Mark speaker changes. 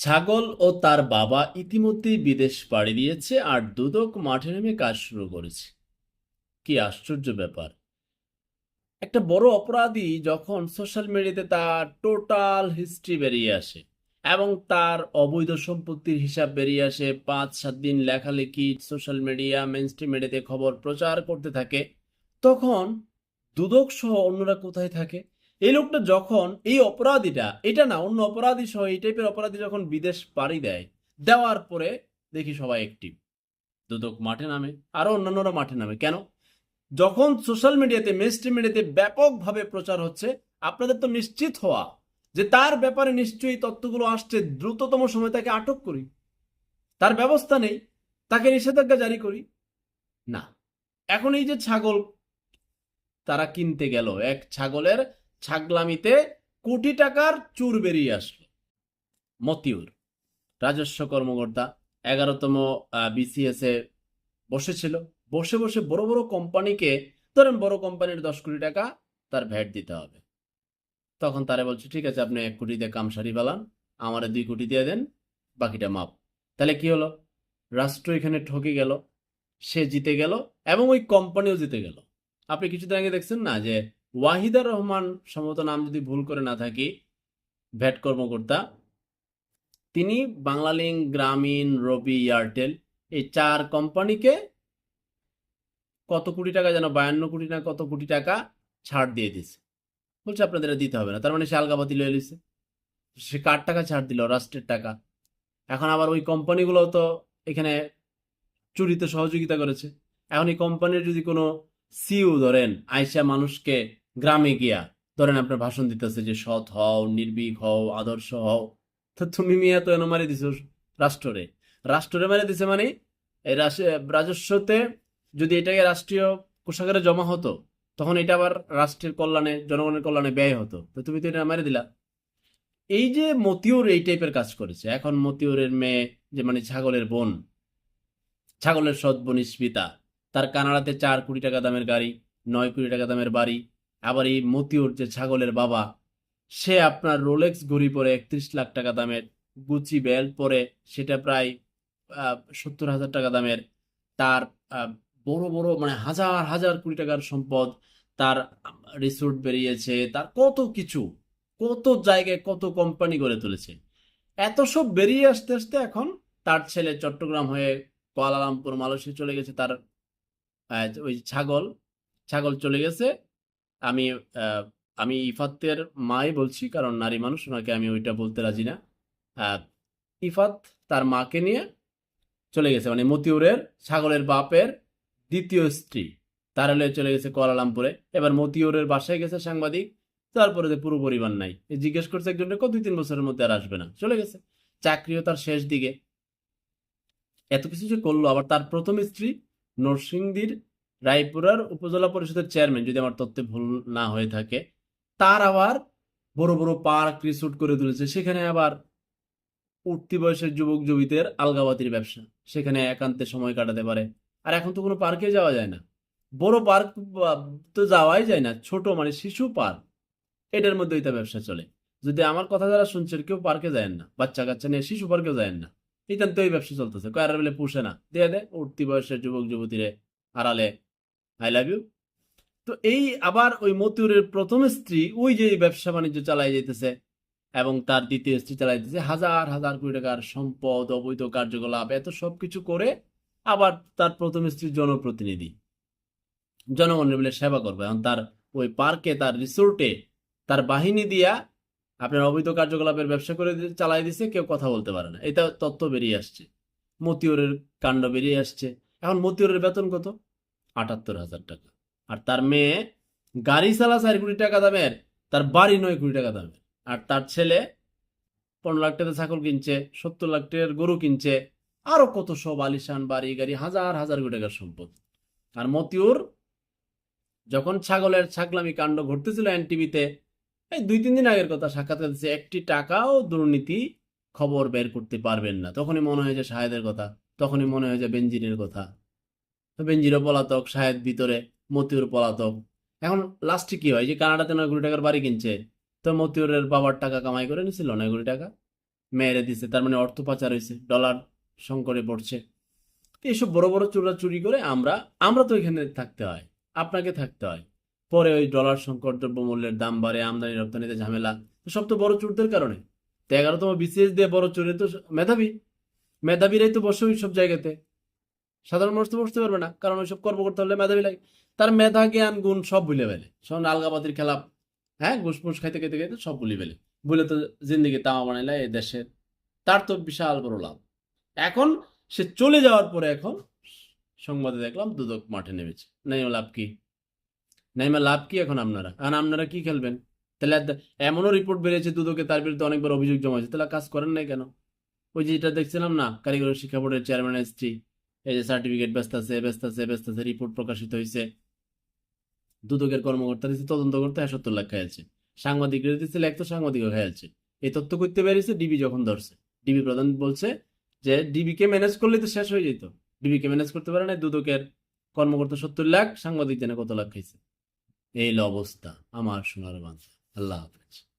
Speaker 1: ছাগল ও তার বাবা ইতিমধ্যেই বিদেশ পাড়ি দিয়েছে আর দুদক মাঠে নেমে কাজ শুরু করেছে। কি আশ্চর্য ব্যাপার। একটা বড় অপরাধী যখন সোশ্যাল মিডিয়াতে তার টোটাল হিস্ট্রি বেরিয়ে আসে এবং তার অবৈধ সম্পত্তির হিসাব বেরিয়ে আসে, পাঁচ, সাত দিন লেখালেখি, সোশ্যাল মিডিয়া মেনস্ট্রিম মিডিয়াতে খবর প্রচার করতে থাকে, তখন দুদক সহ অন্যরা কোথায় থাকে? এই লোকটা যখন এই অপরাধীটা, এটা না, অন্য অপরাধী সহ এই টাইপের অপরাধী যখন বিদেশ পাড়ি দেয়, দেওয়ার পরে দেখি সবাই অ্যাক্টিভ দুদক মাঠে নামে, আরও অন্যান্যরা মাঠে নামে। কেন? যখন সোশ্যাল মিডিয়াতে মেনস্ট্রিম মিডিয়াতে ব্যাপকভাবে প্রচার হচ্ছে, আপনাদের তো নিশ্চিত হওয়া যে তার ব্যাপারে নিশ্চয়ই তথ্যগুলো আসছে, দ্রুততম সময় তাকে আটক করি। তার ব্যবস্থা নেই, তাকে নিষেধাজ্ঞা জারি করি। না। এখন এই যে ছাগল, তারা কিনতে গেল। এক ছাগলের ছাগলামিতে কোটি টাকার চুর বেরিয়ে আসলো। মতিউর, রাজস্ব কর্মকর্তা, এগারোতম বিসিএস এ বসেছিল। বসে বসে বড় বড় কোম্পানিকে, ধরেন বড় কোম্পানির দশ কোটি টাকা তার ভ্যাট দিতে হবে। তখন তারা বলছে, ঠিক আছে, আপনি এক কোটি দিয়ে কাম সারি পেলান আমার দুই কোটি দিয়ে দেন, বাকিটা মাপ। তাহলে কি হলো? রাষ্ট্র এখানে ঠকে গেল, সে জিতে গেল এবং ওই কোম্পানিও জিতে গেল। আপনি কিছুদিন আগে দেখছেন না যে ওয়াহিদা রহমান সম্ভবত নাম যদি ভুল করে না থাকি, ভ্যাট কর্মকর্তা, তিনি বাংলালিং গ্রামীণ রবি এয়ারটেল, এই চার কোম্পানিকে কত কোটি টাকা যেন বায়ান্ন কোটি না কত কোটি টাকা ছাড় দিয়ে দিছে বলছে, আপনাদের দিতে হবে না। তার মানে সে আলগাবাতি লয়ে লিছে সে কার টাকা ছাড় দিল? রাষ্ট্রের টাকা। এখন আবার ওই কোম্পানিগুলো তো এখানে চুরিতে সহযোগিতা করেছে। এখন এই কোম্পানির যদি কোনো সিইও ধরেন, আইসা মানুষকে গ্রামে গিয়া, ধরেন আপনার ভাষণ দিতেছে যে সৎ হও, নির্ভীক হও, আদর্শ হও, তো তুমি মিয়া তো এনে মারি দিছো রাষ্ট্রে রাষ্ট্রে মারি দিছে মানে এই রাজস্বতে যদি এটাকে রাষ্ট্রীয় কোষাগারে জমা হতো, তখন এটা আবার রাষ্ট্রের কল্যাণে, জনগণের কল্যাণে ব্যয় হতো। তো তুমি তো এটা মারি দিলা। এই যে মতিউর এই টাইপের কাজ করেছে, এখন মতিউরের মেয়ে যে মানে ছাগলের বোন, ছাগলের সৎ বোন স্মিতা, তার কানাডাতে চার কোটি টাকা দামের গাড়ি, নয় কোটি টাকা দামের বাড়ি আবার এই মতিউর যে ছাগলের বাবা, সে আপনার রোলেক্স ঘড়ি পরে একত্রিশ লাখ টাকা দামের গুচি বেল্ট পরে সেটা প্রায় সত্তর হাজার টাকা দামের তার বড় বড় মানে হাজার হাজার কোটি টাকার সম্পদ তার রিসোর্ট বেরিয়েছে, তার কত কিছু, কত জায়গায় কত কোম্পানি গড়ে তুলেছে। এত সব বেরিয়ে আসতে আসতে এখন তার ছেলে চট্টগ্রাম হয়ে কুয়ালালামপুর, মালয়েশিয়া চলে গেছে, তার ওই ছাগল ছাগল চলে গেছে আমি আমি ইফাতের মাই বলছি, কারণ নারী মানুষ, ওনাকে আমি ওইটা বলতে রাজি না। ইফাত তার মাকে নিয়ে চলে গেছে মানে মতিউরের ছাগলের বাপের দ্বিতীয় স্ত্রী। তার হলে চলে গেছে কুয়ালালামপুরে। এবার মতিউরের বাসায় গেছে সাংবাদিক, তারপরে যে পুরো পরিবার নাই। জিজ্ঞেস করছে একজনকে, কত দুই তিন বছরের মধ্যে আর আসবে না। চলে গেছে। চাকরিও তার শেষ দিকে। এত কিছু যে করল, আবার তার প্রথম স্ত্রী নরসিংদীর রায়পুরার উপজেলা পরিষদের চেয়ারম্যান যদি আমার তথ্যে ভুল না হয়ে থাকে, তার আবার বড় বড় পার্ক রিসোর্ট করে তুলেছে। সেখানে আবার উঠতি বয়সের যুবক যুবতীদের আলগাবাতির ব্যবসা। সেখানে একান্তে সময় কাটাতে পারে। আর এখন তো কোনো পার্কে যাওয়া যায় না। বড় পার্ক তো যাওয়াই যায় না। ছোট মানে শিশু পার্ক। এটার মধ্যে ওইটা ব্যবসা চলে। যদি আমার কথা যারা শুনছেন কেউ পার্কে যায় না। বাচ্চা কাচ্চা নিয়ে শিশু পার্কেও যায় না। এইখান তো এই ব্যবসা চলতেছে। কয়ার বেলে পুষে না। দিয়ে দে, উঠতি বয়সের যুবক যুবতীরে আড়ালে আই লাভ ইউ তো এই আবার ওই মতিউরের প্রথম স্ত্রী, ওই যে ব্যবসা বাণিজ্য চালাই যেতেছে এবং তার দ্বিতীয় স্ত্রী চালাই দিতেছে হাজার হাজার কোটি টাকার সম্পদ, অবৈধ কার্যকলাপ, এত সব কিছু করে আবার তার প্রথম স্ত্রীর জনপ্রতিনিধি। জনগণের বলে সেবা করবে। এবং তার ওই পার্কে, তার রিসোর্টে, তার বাহিনী দিয়া আপনার অবৈধ কার্যকলাপের ব্যবসা করে চালাই দিছে, কেউ কথা বলতে পারে না। এটা তথ্য বেরিয়ে আসছে। মতিউরের কাণ্ড বেরিয়ে আসছে। এখন মতিউরের বেতন কত? আটাত্তর হাজার টাকা। আর তার মেয়ে গাড়ি চালা চার কোটি টাকা দামের, তার বাড়ি নয় কোটি টাকা দামের। আর তার ছেলে পনেরো লাখ টাকা ছাগল কিনছে, সত্তর লাখ টাকার গরু কিনছে, আরও কত সব আলিশান বাড়ি গাড়ি, হাজার হাজার কোটি টাকার সম্পদ। আর মতিউর যখন ছাগলের ছাগলামি কাণ্ড ঘটতেছিল এন টিভিতে এই দুই তিন দিন আগের কথা সাক্ষাৎকার দিচ্ছে একটি টাকাও দুর্নীতি খবর বের করতে পারবেন না। তখনই মনে হয় যে শাহেদের কথা, তখনই মনে হয় যে বেঞ্জিনের কথা। তো বেঞ্জিরও পলাতক শাহেদ ভিতরে মতিউর পলাতক। এখন লাস্টে কি হয়? যে কানাডাতে নয় কোটি টাকার বাড়ি কিনছে, তো মতিউরের বাবার টাকা কামাই করে নিছিল নয় কোটি টাকা। মেরে দিছে, তার মানে অর্থ পাচার হয়েছে ডলার সংকটে পড়ছে। এইসব বড় বড় চোরা চুরি করে আমরা আমরা তো এখানে থাকতে হয়, আপনাকে থাকতে হয়। পরে ওই ডলার সংকট দ্রব্যমূল্যের দাম বাড়ে, আমদানি রপ্তানিতে ঝামেলা সব তো বড় চোরদের কারণে। তো এগারোতম বিসিএস দিয়ে বড় চোরে তো মেধাবী। মেধাবীরাই তো বসে ওই সব জায়গাতে। সাধারণ মানুষ তো বসতে পারবে না, কারণ ওইসব কর্ম করতে হলে মেধাবী লাগে। তার মেধা, জ্ঞান, গুণ সব ভুলে ফেলে। সব আলগাবাতির খেলা হ্যাঁ ঘুষ ফুস খাইতে খাইতে খাইতে সব ভুলে ফেলে। ভুলে তো জিন্দিগি তামা বানাইলে এই দেশের। তার তো বিশাল বড় লাভ। এখন সে চলে যাওয়ার পরে এখন সংবাদে দেখলাম দুদক মাঠে নেমেছে। নাইমা লাভ কি? নাইমা লাভ কি এখন আপনারা? এখন আপনারা কি খেলবেন? তাহলে এমনও রিপোর্ট বেরিয়েছে দুদকে, তার বিরুদ্ধে অনেকবার অভিযোগ জমা হয়েছে। তাহলে কাজ করেন নাই কেন? ওই যে যেটা দেখছিলাম না, কারিগরি শিক্ষা বোর্ডের চেয়ারম্যান এসটি এই যে সার্টিফিকেট ব্যস্ত আছে ব্যস্ত আছে ব্যস্ত আছে রিপোর্ট প্রকাশিত হয়েছে দুদকের কর্মকর্তা দিচ্ছে তদন্ত করতে সত্তর লাখ খাইছে সাংবাদিক দিচ্ছে এক তো সাংবাদিকও খাইছে এই তথ্য করতে পেরেছে ডিবি যখন ধরছে। ডিবি প্রধান বলছে যে ডিবি কে ম্যানেজ করলে তো শেষ হয়ে যেত। ডিবি কে ম্যানেজ করতে পারে না দুদকের কর্মকর্তা সত্তর লাখ, সাংবাদিক জানে কত লাখ খাইছে। এই অবস্থা, আমার সোনার বাংলা। আল্লাহ হাফেজ।